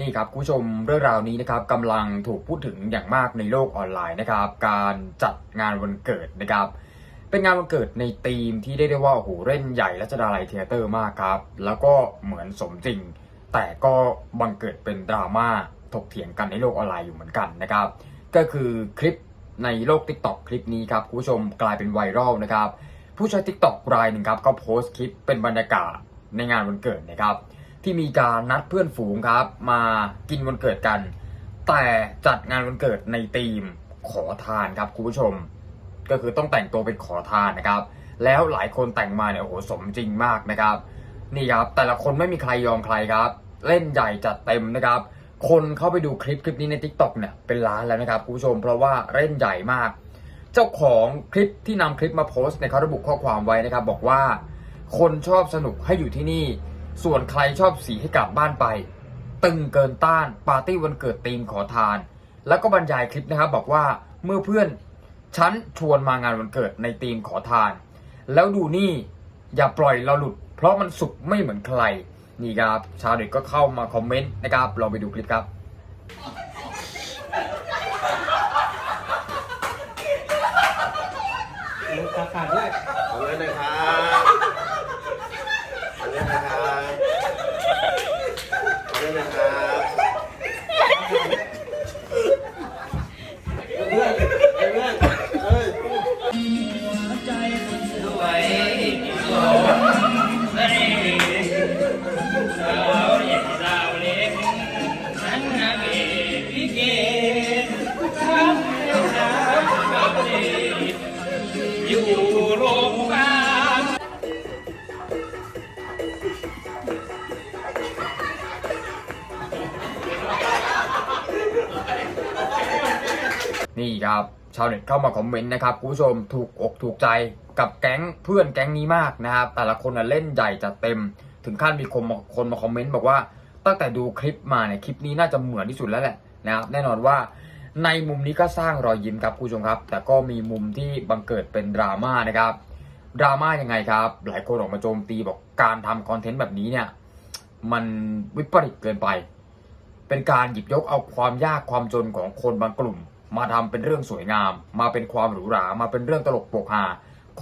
นี่ครับคุณผู้ชมเรื่องราวนี้นะครับกำลังถูกพูดถึงอย่างมากในโลกออนไลน์นะครับ การจัดงานวันเกิดนะครับ เป็นงานวันเกิดในธีมที่ได้ได้ว่าโอ้โหเล่นใหญ่รัชดารายเทเตอร์มากครับ แล้วก็เหมือนสมจริง แต่ก็บังเกิดเป็นดราม่าถกเถียงกันในโลกออนไลน์อยู่เหมือนกันนะครับ ก็คือคลิปในโลก t ิ k t o k คลิปนี้ครับคุณผู้ชมกลายเป็นไวรัลนะครับ ผู้ใช้ TikTok รายหนึ่งครับก็โพสต์คลิปเป็นบรรยากาศในงานวันเกิดนะครับ ที่มีการนัดเพื่อนฝูงครับ มากินวันเกิดกัน แต่จัดงานวันเกิดในธีมขอทานครับคุณผู้ชม ก็คือต้องแต่งตัวเป็นขอทานนะครับ แล้วหลายคนแต่งมาเนี่ยโอ้โหสมจริงมากนะครับ นี่ครับแต่ละคนไม่มีใครยอมใครครับ เล่นใหญ่จัดเต็มนะครับ คนเข้าไปดูคลิปคลิปนี้ใน Tik t o อกเนี่ยเป็นล้านแล้วนะครับคุณผู้ชมเพราะว่าเล่นใหญ่มาก เจ้าของคลิปที่นำคลิปมาโพสต์เนี่ยเขาระบุข้อความไว้นะครับ บอกว่า คนชอบสนุกให้อยู่ที่นี่ ส่วนใครชอบสีให้กลับบ้านไป ตึงเกินต้านปาร์ตี้วันเกิดตีมขอทาน แล้วก็บรรยายคลิปนะครับ บอกว่าเมื่อเพื่อนฉันชวนมางานวันเกิดในตีมขอทาน แล้วดูนี่อย่าปล่อยเราหลุด เพราะมันสุกไม่เหมือนใครนี่ครับชาวเน็ตก็เข้ามาคอมเมนต์นะครับลองไปดูคลิปครับ ขาดด้วยขอเงินหนะครับขอเงินนะครับขอเงินนะครับเพื่อนเพื่อนเฮ้ย ใจคนสวย รงพยาบาลนี่ครับ ชาวเน็ตเข้ามาคอมเมนต์นะครับคุณผู้ชมถูกอกถูกใจกับแก๊งเพื่อนแก๊งนี้มากนะครับ แต่ละคนเล่นใหญ่จัดเต็ม ถึงขั้นมีคนมาคนมาคอมเมนต์บอกว่าตั้งแต่ดูคลิปมาเนี่ยคลิปนี้น่าจะเหมือนที่สุดแล้วแหละนะครับแน่นอนว่า ในมุมนี้ก็สร้างรอยยิ้มครับคุณผู้ชมครับ แต่ก็มีมุมที่บังเกิดเป็นดราม่านะครับดราม่ายังไงครับ หลายคนออกมาโจมตีบอกการทำคอนเทนต์แบบนี้เนี่ยมันวิปริตเกินไป เป็นการหยิบยกเอาความยากความจนของคนบางกลุ่ม มาทำเป็นเรื่องสวยงาม มาเป็นความหรูหรา มาเป็นเรื่องตลกโปกฮา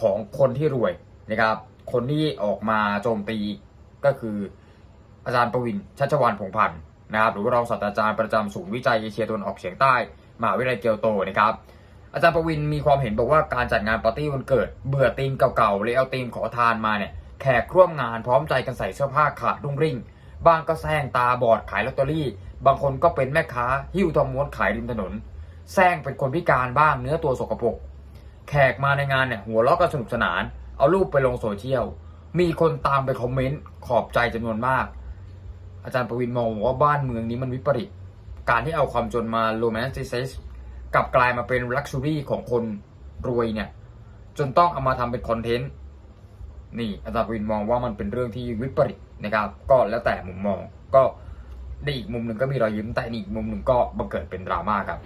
ของคนที่รวยนะครับ คนที่ออกมาโจมตีก็คืออาจารย์ประวินชัชวานพงพันธ์นะครับ หรือว่ารองศาสตราจารย์ประจำศูนย์วิจัยเอเชียตะวันออกเฉียงใต้ มหาวิทยาลัยเกียวโตนะครับ อาจารย์ประวินมีความเห็นบอกว่าการจัดงานปาร์ตี้วันเกิด เบื่อธีมเก่าๆเลยเอาธีมขอทานมาเนี่ยแขกร่วมงานพร้อมใจกันใส่เสื้อผ้าขาดรุ่งริ่งบางก็แซงตาบอดขายลอตเตอรี่ บางคนก็เป็นแม่ค้า หิ้วทองม้วนขายริมถนนแซงเป็นคนพิการบ้างเนื้อตัวสกปรกแขกมาในงานเนี่ยหัวเราะกันสนุกสนาน เอารูปไปลงโซเชียล มีคนตามไปคอมเมนต์ขอบใจจำนวนมาก อาจารย์ประวินมองว่าบ้านเมืองนี้มันวิปริต การที่เอาความจนมาโรแมนติไซส์กลับกลายมาเป็นลักชัวรี่ของคนรวยเนี่ย จนต้องเอามาทำเป็นคอนเทนต์นี่อาจารย์วินมองว่ามันเป็นเรื่องที่วิปริตนะครับ ก็แล้วแต่มุมมองก็ในอีกมุมหนึ่งก็มีรอยยิ้มแต่อีกมุมหนึ่งก็บังเกิดเป็นดราม่าครับ